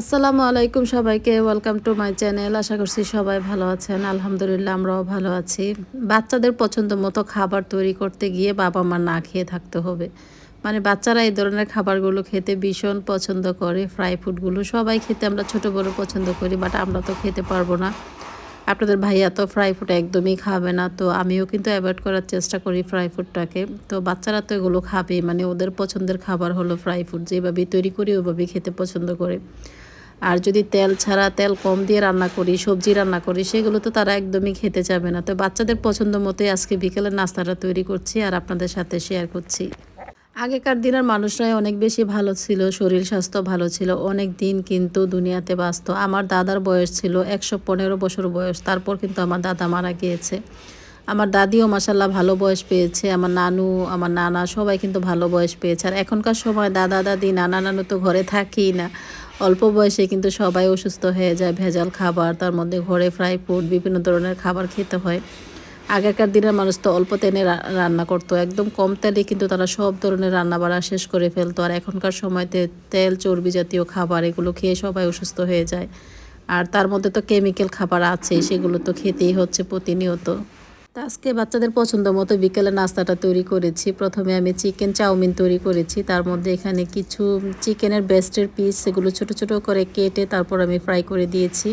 আসসালামু আলাইকুম সবাইকে ওয়েলকাম টু মাই চ্যানেল আশা করছি সবাই ভালো আছেন। আলহামদুলিল্লাহ, আমরাও ভালো আছি। বাচ্চাদের পছন্দ মতো খাবার তৈরি করতে গিয়ে বাবা মা না খেয়ে থাকতে হবে। মানে বাচ্চারা এই ধরনের খাবারগুলো খেতে ভীষণ পছন্দ করে। ফ্রাই ফুডগুলো সবাই খেতে আমরা ছোট বড় পছন্দ করি বাট আমরা তো খেতে পারব না। আপনাদের ভাইয়া তো ফ্রাই ফুড একদমই খাবে না, তো আমিও কিন্তু অ্যাভয়েড করার চেষ্টা করি ফ্রাই ফুডটাকে তো বাচ্চারা তো এগুলো খাবে মানে ওদের পছন্দের খাবার হলো ফ্রাই ফুড যেভাবেই তৈরি করি, ওইভাবেই খেতে পছন্দ করে। আর যদি তেল ছাড়া তেল কম দিয়ে রান্না করি, সবজি রান্না করি, সেগুলো তো তারা একদমই খেতে চাবে না। তো বাচ্চাদের পছন্দ মতোই আজকে বিকেলের নাস্তাটা তৈরি করছি আর আপনাদের সাথে শেয়ার করছি। আগেকার দিনের মানুষরাই অনেক বেশি ভালো ছিল, শরীর স্বাস্থ্য ভালো ছিল, অনেক দিন কিন্তু দুনিয়াতে বাঁচত আমার দাদার বয়স ছিল একশো পনেরো বছর বয়স, তারপর কিন্তু আমার দাদা মারা গিয়েছে। আমার দাদিও মাসাল্লাহ ভালো বয়স পেয়েছে, আমার নানু, আমার নানা সবাই কিন্তু ভালো বয়স পেয়েছে। আর এখনকার সময় দাদা, দাদি, নানা, নানু তো ঘরে থাকেই না। অল্প বয়সে কিন্তু সবাই অসুস্থ হয়ে যায়, ভেজাল খাবার, তার মধ্যে ঘরে ফ্রাই ফুড বিভিন্ন ধরনের খাবার খেতে হয়। আগেকার দিনের মানুষ তো অল্প তেলে রান্না করতো, একদম কম তেলে কিন্তু তারা সব ধরনের রান্না বাড়া শেষ করে ফেলতো। আর এখনকার সময়তে তেল, চর্বি জাতীয় খাবার এগুলো খেয়ে সবাই অসুস্থ হয়ে যায়। আর তার মধ্যে তো কেমিক্যাল খাবার আছে, সেগুলো তো খেতেই হচ্ছে প্রতিনিয়ত। তা আজকে বাচ্চাদের পছন্দ মতো বিকেলে নাস্তাটা তৈরি করেছি। প্রথমে আমি চিকেন চাউমিন তৈরি করেছি। তার মধ্যে এখানে কিছু চিকেনের বেস্টের পিস, সেগুলো ছোট ছোট করে কেটে তারপর আমি ফ্রাই করে দিয়েছি।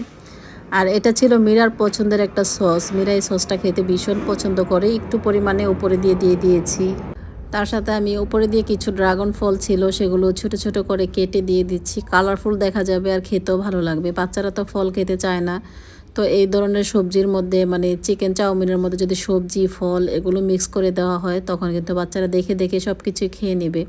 আর এটা ছিল মীরার পছন্দের একটা সস। মীরা এই সসটা খেতে ভীষণ পছন্দ করে। একটু পরিমাণে উপরে দিয়ে দিয়ে দিয়েছি। তার সাথে আমি উপরে দিয়ে কিছু ড্রাগন ফল ছিল, সেগুলো ছোট ছোট করে কেটে দিয়ে দিচ্ছি। কালারফুল দেখা যাবে আর খেতেও ভালো লাগবে। বাচ্চারা তো ফল খেতে চায় না। তো এই ধরনের সবজির মধ্যে মানে চিকেন চাউমিনের মধ্যে যদি সবজি, ফল এগুলো মিক্স করে দেওয়া হয়, তখন কিন্তু বাচ্চারা দেখে দেখে সব কিছু খেয়ে নেবে।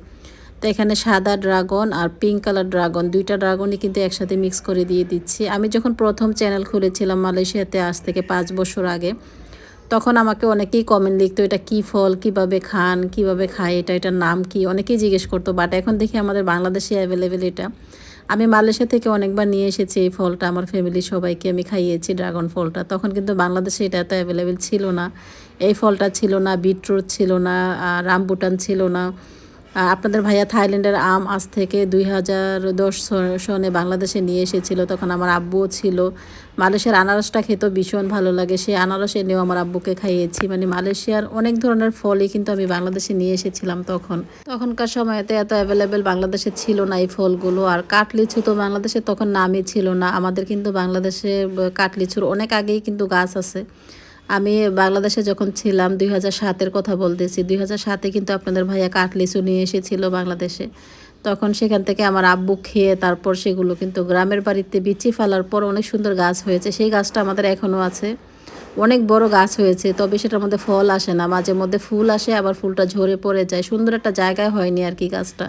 তো এখানে সাদা ড্রাগন আর পিঙ্ক কালার ড্রাগন, দুইটা ড্রাগনই কিন্তু একসাথে মিক্স করে দিয়ে দিচ্ছি। আমি যখন প্রথম চ্যানেল খুলেছিলাম মালয়েশিয়াতে আজ থেকে পাঁচ বছর আগে, তখন আমাকে অনেকেই কমেন্ট লিখতো, এটা কি ফল? কীভাবে খান? কীভাবে খায়? এটা, এটার নাম কি? অনেকেই জিজ্ঞেস করতো, বাট এখন দেখি আমাদের বাংলাদেশে অ্যাভেলেবেল এটা। আমি মালয়েশিয়া থেকে অনেকবার নিয়ে এসেছি এই ফলটা আমার ফ্যামিলি সবাইকে, আমি খাইয়েছি ড্রাগন ফলটা। তখন কিন্তু বাংলাদেশে এটা এত অ্যাভেলেবেল ছিল না। এই ফলটা ছিল না বিটরুট ছিল না রামবুটান ছিল না। আপনাদের ভাইয়া থাইল্যান্ডের আম আজ থেকে দুই হাজার দশ সনে বাংলাদেশে নিয়ে এসেছিল। তখন আমার আব্বুও ছিল। মালয়েশিয়ার আনারসটা খেতেও ভীষণ ভালো লাগে। সেই আনারস এনেও আমার আব্বুকে খাইয়েছি। মানে মালয়েশিয়ার অনেক ধরনের ফলই কিন্তু আমি বাংলাদেশে নিয়ে এসেছিলাম তখন। তখনকার সময়তে এত অ্যাভেলেবেল বাংলাদেশে ছিল না এই ফলগুলো। আর কাঠলিচু তো বাংলাদেশে তখন নামই ছিল না। আমাদের কিন্তু বাংলাদেশে আহ, কাঠলিচুর অনেক আগেই কিন্তু গাছ আছে। আমি বাংলাদেশে যখন ছিলাম, দুই হাজার সাতের কথা বলতেছি। দুই হাজার সাতে কিন্তু আপনাদের ভাইয়া কাঠলিচু নিয়ে এসেছিল বাংলাদেশে। তখন সেখান থেকে আমার আব্বু খেয়ে তারপর সেগুলো কিন্তু গ্রামের বাড়িতে বিচি ফেলার পর অনেক সুন্দর গাছ হয়েছে। সেই গাছটা আমাদের এখনও আছে। অনেক বড় গাছ হয়েছে, তবে সেটার মধ্যে ফল আসে না। মাঝে মধ্যে ফুল আসে, আবার ফুলটা ঝরে পড়ে যায়। সুন্দর একটা জায়গায় হয়নি আর কি গাছটা।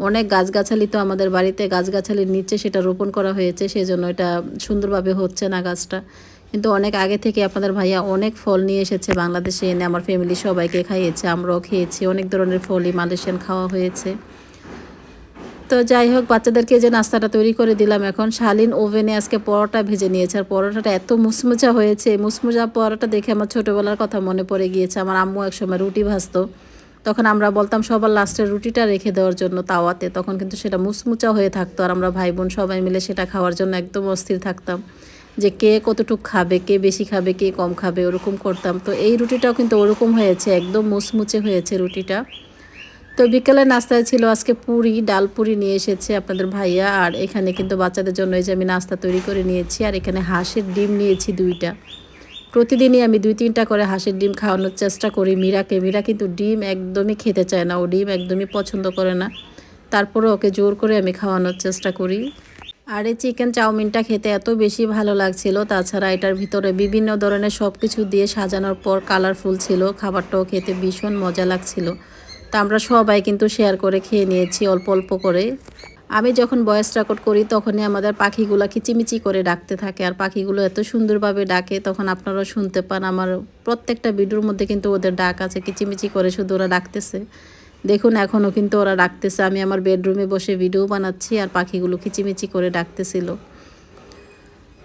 অনেক গাছগাছালি তো আমাদের বাড়িতে গাছগাছালির নিচে সেটা রোপণ করা হয়েছে, সেজন্য এটা সুন্দরভাবে হচ্ছে না গাছটা। কিন্তু অনেক আগে থেকে আপনাদের ভাইয়া অনেক ফল নিয়ে এসেছে বাংলাদেশে, এনে আমার ফ্যামিলি সবাইকে খাইয়েছে, আমরাও খেয়েছি, অনেক ধরনের ফলই মালয়েশিয়ান খাওয়া হয়েছে। তো যাই হোক, বাচ্চাদেরকে যে নাস্তাটা তৈরি করে দিলাম, এখন শালীন ওভেনে আজকে পরোটা ভেজে নিয়েছে, আর পরোটাটা এত মুসমুচা হয়েছে। মুসমুচা পরোটা দেখে আমার ছোটোবেলার কথা মনে পড়ে গিয়েছে, আমার আম্মু একসময় রুটি ভাজতো। তখন আমরা বলতাম, সবার লাস্টের রুটিটা রেখে দেওয়ার জন্য তাওয়াতে, তখন কিন্তু সেটা মুসমুচা হয়ে থাকতো, আর আমরা ভাই বোন সবাই মিলে সেটা খাওয়ার জন্য একদম অস্থির থাকতাম। যে কে কতটুকু খাবে, কে বেশি খাবে, কে কম খাবে, ওরকম করতাম। তো এই রুটিটাও কিন্তু ওরকম হয়েছে, একদম মুচমুচে হয়েছে রুটিটা। তো বিকেলে নাস্তায় ছিল আজকে পুরি, ডাল পুরি নিয়ে এসেছে আপনাদের ভাইয়া, আর এখানে কিন্তু বাচ্চাদের জন্য এই যে আমি নাস্তা তৈরি করে নিয়েছি, আর এখানে হাঁসের ডিম নিয়েছি দুইটা। প্রতিদিনই আমি দুই তিনটা করে হাঁসের ডিম খাওয়ানোর চেষ্টা করি মীরাকে। মীরা কিন্তু ডিম একদমই খেতে চায় না, ও ডিম একদমই পছন্দ করে না। তারপরে ওকে জোর করে আমি খাওয়ানোর চেষ্টা করি। আর এই চিকেন চাউমিনটা খেতে এত বেশি ভালো লাগছিল। তাছাড়া এটার ভিতরে বিভিন্ন ধরনের সব কিছু দিয়ে সাজানোর পর কালারফুল ছিল, খাবারটাও খেতে ভীষণ মজা লাগছিল। তা আমরা সবাই কিন্তু শেয়ার করে খেয়ে নিয়েছি অল্প অল্প করে। আমি যখন ভয়েস রেকর্ড করি, তখনই আমাদের পাখিগুলো কিচিমিচি করে ডাকতে থাকে। আর পাখিগুলো এত সুন্দরভাবে ডাকে, তখন আপনারা শুনতে পান। আমার প্রত্যেকটা ভিডিওর মধ্যে কিন্তু ওদের ডাক আছে, কিচিমিচি করে শুধু ওরা ডাকতেছে। দেখুন, এখনও কিন্তু ওরা ডাকতেছে। আমি আমার বেডরুমে বসে ভিডিও বানাচ্ছি আর পাখিগুলো কিচিমিচি করে ডাকতেছিল।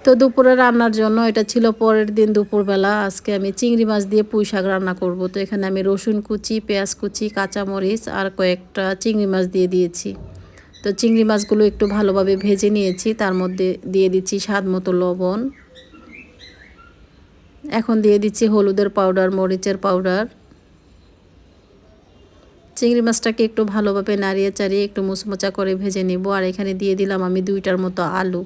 তো দুপুরে রান্নার জন্য এটা ছিল পরের দিন দুপুরবেলা। আজকে আমি চিংড়ি মাছ দিয়ে পুঁই শাক রান্না করব। তো এখানে আমি রসুন কুচি, পেঁয়াজ কুচি, কাঁচামরিচ আর কয়েকটা চিংড়ি মাছ দিয়ে দিয়েছি। তো চিংড়ি মাছগুলো একটু ভালোভাবে ভেজে নিয়েছি। তার মধ্যে দিয়ে দিচ্ছি স্বাদ মতো লবণ। এখন দিয়ে দিচ্ছি হলুদের পাউডার, মরিচের পাউডার। চিংড়ি মাছটাকে একটু ভালোভাবে নাড়িয়ে চাড়িয়ে একটু মুচমোচা করে ভেজে নিব। আর এখানে দিয়ে দিলাম আমি দুইটার মতো আলু।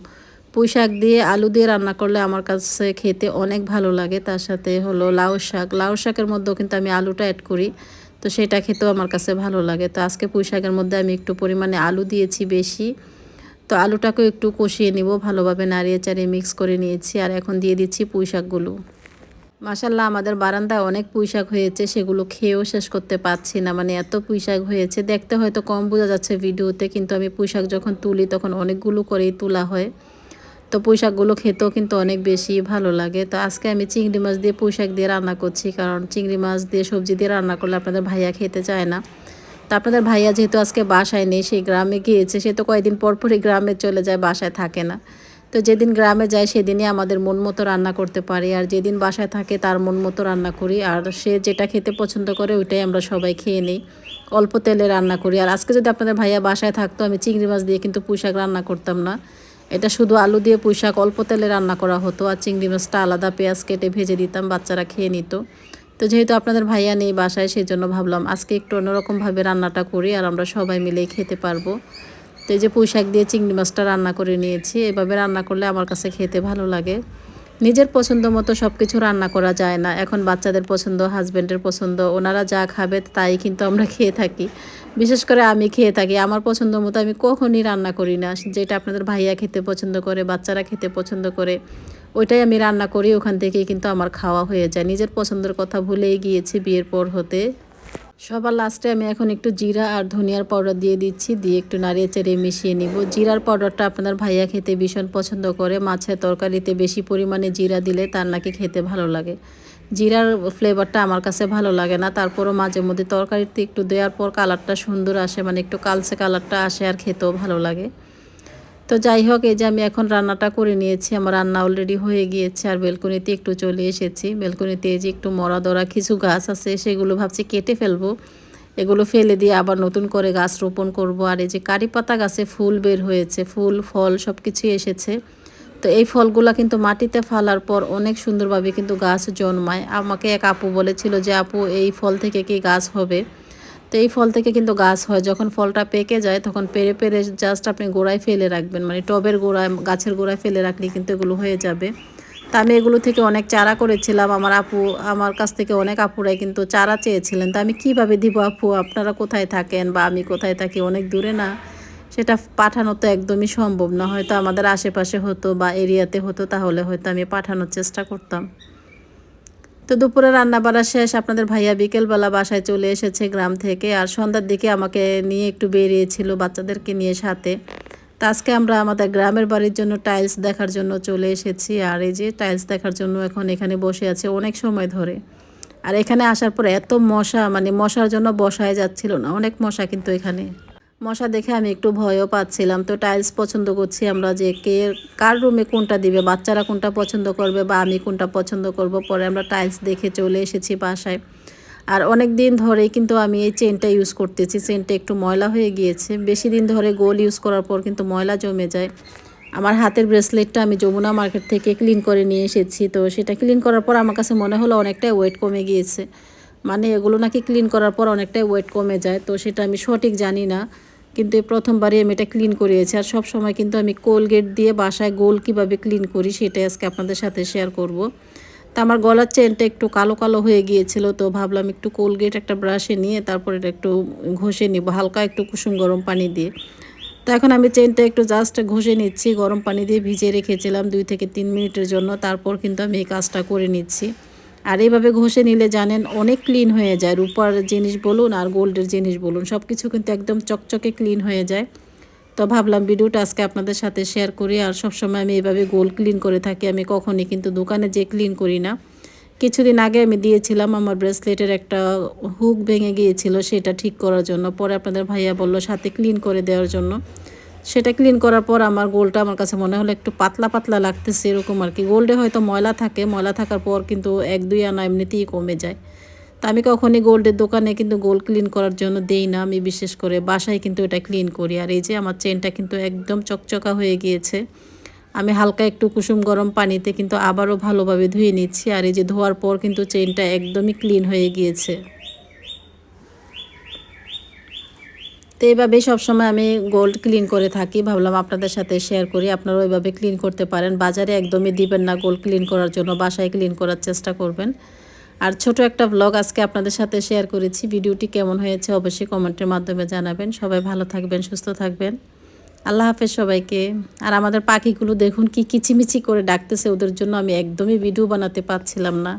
পুঁই শাক দিয়ে আলু দিয়ে রান্না করলে আমার কাছে খেতে অনেক ভালো লাগে। তার সাথে হলো লাউ শাক। লাউ শাকের মধ্যেও কিন্তু আমি আলুটা অ্যাড করি। তো সেটা খেতেও আমার কাছে ভালো লাগে। তো আজকে পুঁই শাকের মধ্যে আমি একটু পরিমাণে আলু দিয়েছি বেশি। তো আলুটাকেও একটু কষিয়ে নিব। ভালোভাবে নাড়িয়ে চাড়িয়ে মিক্স করে নিয়েছি। আর এখন দিয়ে দিচ্ছি পুঁই শাকগুলো। মাসাল্লাহ আমাদের বারান্দায় অনেক পুঁইশাক হয়েছে, সেগুলো খেয়েও শেষ করতে পারছি না। মানে এত পুঁইশাক হয়েছে, দেখতে হয়তো কম বোঝা যাচ্ছে ভিডিওতে, কিন্তু আমি পুঁইশাক যখন তুলি তখন অনেকগুলো করেই তোলা হয়। তো পুঁইশাকগুলো খেতেও কিন্তু অনেক বেশি ভালো লাগে। তো আজকে আমি চিংড়ি মাছ দিয়ে পুঁইশাক দিয়ে রান্না করছি, কারণ চিংড়ি মাছ দিয়ে সবজি দিয়ে রান্না করলে আপনাদের ভাইয়া খেতে চায় না। তো আপনাদের ভাইয়া যেহেতু আজকে বাসায় নেই, সেই গ্রামে গিয়েছে, সে তো কয়েকদিন পর পরই গ্রামে চলে যায়, বাসায় থাকে না। তো যেদিন গ্রামে যায় সেদিনই আমাদের মন মতো রান্না করতে পারি। আর যেদিন বাসায় থাকে, তার মন মতো রান্না করি। আর সে যেটা খেতে পছন্দ করে, ওইটাই আমরা সবাই খেয়ে নিই। অল্প তেলে রান্না করি। আর আজকে যদি আপনাদের ভাইয়া বাসায় থাকতো, আমি চিংড়ি মাছ দিয়ে কিন্তু পুঁইশাক রান্না করতাম না। এটা শুধু আলু দিয়ে পুঁইশাক, অল্প তেলে রান্না করা হতো। আর চিংড়ি মাছটা আলাদা পেঁয়াজ কেটে ভেজে দিতাম, বাচ্চারা খেয়ে নিত। তো যেহেতু আপনাদের ভাইয়া নেই বাসায় সেই জন্য ভাবলাম আজকে একটু অন্যরকমভাবে রান্নাটা করি। আর আমরা সবাই মিলেই খেতে পারব। তো এই যে পুঁই শাক দিয়ে চিংড়ি মাছটা রান্না করে নিয়েছি। এভাবে রান্না করলে আমার কাছে খেতে ভালো লাগে। নিজের পছন্দ মতো সব কিছু রান্না করা যায় না। এখন বাচ্চাদের পছন্দ হাজব্যান্ডের পছন্দ, ওনারা যা খাবে তাই কিন্তু আমরা খেয়ে থাকি। বিশেষ করে আমি খেয়ে থাকি। আমার পছন্দ মতো আমি কখনই রান্না করি না। যেটা আপনাদের ভাইয়া খেতে পছন্দ করে, বাচ্চারা খেতে পছন্দ করে, ওইটাই আমি রান্না করি। ওখান থেকেই কিন্তু আমার খাওয়া হয়ে যায়। নিজের পছন্দের কথা ভুলেই গিয়েছি বিয়ের পর হতে। সবার লাস্টে আমি এখন একটু জিরা আর ধনিয়ার পাউডার দিয়ে দিচ্ছি, দিয়ে একটু নাড়িয়ে চেড়ে মিশিয়ে নিব। জিরার পাউডারটা আপনার ভাইয়া খেতে ভীষণ পছন্দ করে। মাছের তরকারিতে বেশি পরিমাণে জিরা দিলে তার নাকি খেতে ভালো লাগে। জিরার ফ্লেভারটা আমার কাছে ভালো লাগে না। তারপরও মাঝে মধ্যে তরকারিতে একটু দেওয়ার পর কালারটা সুন্দর আসে মানে একটু কালচে কালারটা আসে আর খেতেও ভালো লাগে। তো যাই হোক, এই যে আমি এখন রান্নাটা করে নিয়েছি। আমার রান্না অলরেডি হয়ে গিয়েছে আর বেলকনিতে একটু চলে এসেছি। বেলকনিতে যে একটু মরা দরা কিছু গাছ আছে, সেগুলো ভাবছি কেটে ফেলব। এগুলো ফেলে দিয়ে আবার নতুন করে গাছ রোপণ করব। আর এই যে কারি পাতা গাছে ফুল বের হয়েছে, ফুল, ফল সব কিছুই এসেছে। তো এই ফলগুলা কিন্তু মাটিতে ফালার পর অনেক সুন্দরভাবে কিন্তু গাছ জন্মায়। আমাকে এক আপু বলেছিল যে, আপু, এই ফল থেকে কি গাছ হবে? তো এই ফল থেকে কিন্তু গাছ হয়। যখন ফলটা পেকে যায়, তখন পেরে পেরে জাস্ট আপনি গোড়ায় ফেলে রাখবেন। মানে টবের গোড়ায়, গাছের গোড়ায় ফেলে রাখলে কিন্তু এগুলো হয়ে যাবে। তা আমি এগুলো থেকে অনেক চারা করেছিলাম। আমার আপু, আমার কাছ থেকে অনেক আপুরাই কিন্তু চারা চেয়েছিলেন। তা আমি কীভাবে দিব আপু? আপনারা কোথায় থাকেন বা আমি কোথায় থাকি? অনেক দূরে না। সেটা পাঠানো তো একদমই সম্ভব না। হয়তো আমাদের আশেপাশে হতো বা এরিয়াতে হতো, তাহলে হয়তো আমি পাঠানোর চেষ্টা করতাম। তো দুপুরে রান্না বাড়া শেষ, আপনাদের ভাইয়া বিকেলবেলা বাসায় চলে এসেছে গ্রাম থেকে আর সন্ধ্যার দিকে আমাকে নিয়ে একটু বেরিয়েছিল বাচ্চাদেরকে নিয়ে সাথে। তো আজকে আমরা আমাদের গ্রামের বাড়ির জন্য টাইলস দেখার জন্য চলে এসেছি আর এই যে টাইলস দেখার জন্য এখন এখানে বসে আছে অনেক সময় ধরে। আর এখানে আসার পর এত মশা মানে মশার জন্য বসায় যাচ্ছিল না, অনেক মশা কিন্তু এখানে। মশা দেখে আমি একটু ভয়ও পাচ্ছিলাম। তো টাইলস পছন্দ করছি আমরা যে কে, কার রুমে কোনটা দিবে, বাচ্চারা কোনটা পছন্দ করবে বা আমি কোনটা পছন্দ করব। পরে আমরা টাইলস দেখে চলে এসেছি বাসায়। আর অনেক দিন ধরেই কিন্তু আমি এই চেনটা ইউজ করতেছি। চেনটা একটু ময়লা হয়ে গিয়েছে। বেশি দিন ধরে গোল ইউজ করার পর কিন্তু ময়লা জমে যায়। আমার হাতের ব্রেসলেটটা আমি যমুনা মার্কেট থেকে ক্লিন করে নিয়ে এসেছি। তো সেটা ক্লিন করার পর আমার কাছে মনে হলো অনেকটাই ওয়েট কমে গিয়েছে। মানে এগুলো নাকি ক্লিন করার পর অনেকটাই ওয়েট কমে যায়। তো সেটা আমি সঠিক জানি না। কিন্তু এই প্রথমবারই আমি এটা ক্লিন করিয়েছি। আর সব সময় কিন্তু আমি কোলগেট দিয়ে বাসায় গোল কীভাবে ক্লিন করি সেটাই আজকে আপনাদের সাথে শেয়ার করব। তা আমার গলার চেনটা একটু কালো কালো হয়ে গিয়েছিল, তো ভাবলাম একটু কোলগেট একটা ব্রাশে নিয়ে তারপর এটা একটু ঘষে নিব, হালকা একটু কুসুম গরম পানি দিয়ে। তো এখন আমি চেনটা একটু জাস্ট ঘষে নিচ্ছি, গরম পানি দিয়ে ভিজিয়ে রেখেছিলাম দুই থেকে তিন মিনিটের জন্য, তারপর কিন্তু আমি এই কাজটা করে নিচ্ছি। আর এইভাবে ঘষে নিলে জানেন অনেক ক্লিন হয়ে যায়। রূপার জিনিস বলুন আর গোল্ডের জিনিস বলুন সব কিছু কিন্তু একদম চকচকে ক্লিন হয়ে যায়। তো ভাবলাম ভিডিওটা আজকে আপনাদের সাথে শেয়ার করি আর সবসময় আমি এইভাবে গোল ক্লিন করে থাকি। আমি কখনই কিন্তু দোকানে যে ক্লিন করি না। কিছুদিন আগে আমি দিয়েছিলাম আমার ব্রেসলেটের একটা হুক ভেঙে গিয়েছিল, সেটা ঠিক করার জন্য। পরে আপনাদের ভাইয়া বলল সাথে ক্লিন করে দেওয়ার জন্য। সেটা ক্লিন করার পর আমার গোলটা আমার কাছে মনে হলো একটু পাতলা পাতলা লাগতেছে, এরকম আর কি। গোল্ডে হয়তো ময়লা থাকে, ময়লা থাকার পর কিন্তু এক দুই আনা এমনিতেই কমে যায়। তা আমি কখনই গোল্ডের দোকানে কিন্তু গোল ক্লিন করার জন্য দেই না, আমি বিশেষ করে বাসায় কিন্তু এটা ক্লিন করি। আর এই যে আমার চেনটা কিন্তু একদম চকচকা হয়ে গিয়েছে। আমি হালকা একটু কুসুম গরম পানিতে কিন্তু আবারও ভালোভাবে ধুয়ে নিচ্ছি। আর এই যে ধোয়ার পর কিন্তু চেনটা একদমই ক্লিন হয়ে গিয়েছে। তো এইভাবেই সবসময় আমি গোল্ড ক্লিন করে থাকি। ভাবলাম আপনাদের সাথে শেয়ার করি, আপনারা ওইভাবে ক্লিন করতে পারেন। বাজারে একদমই দিবেন না গোল্ড ক্লিন করার জন্য, বাসায় ক্লিন করার চেষ্টা করবেন। আর ছোট একটা ব্লগ আজকে আপনাদের সাথে শেয়ার করেছি, ভিডিওটি কেমন হয়েছে অবশ্যই কমেন্টের মাধ্যমে জানাবেন। সবাই ভালো থাকবেন, সুস্থ থাকবেন। আল্লাহ হাফেজ সবাইকে। আর আমাদের পাখিগুলো দেখুন কি কিচিমিচি করে ডাকতেছে, ওদের জন্য আমি একদমই ভিডিও বানাতে পারছিলাম না।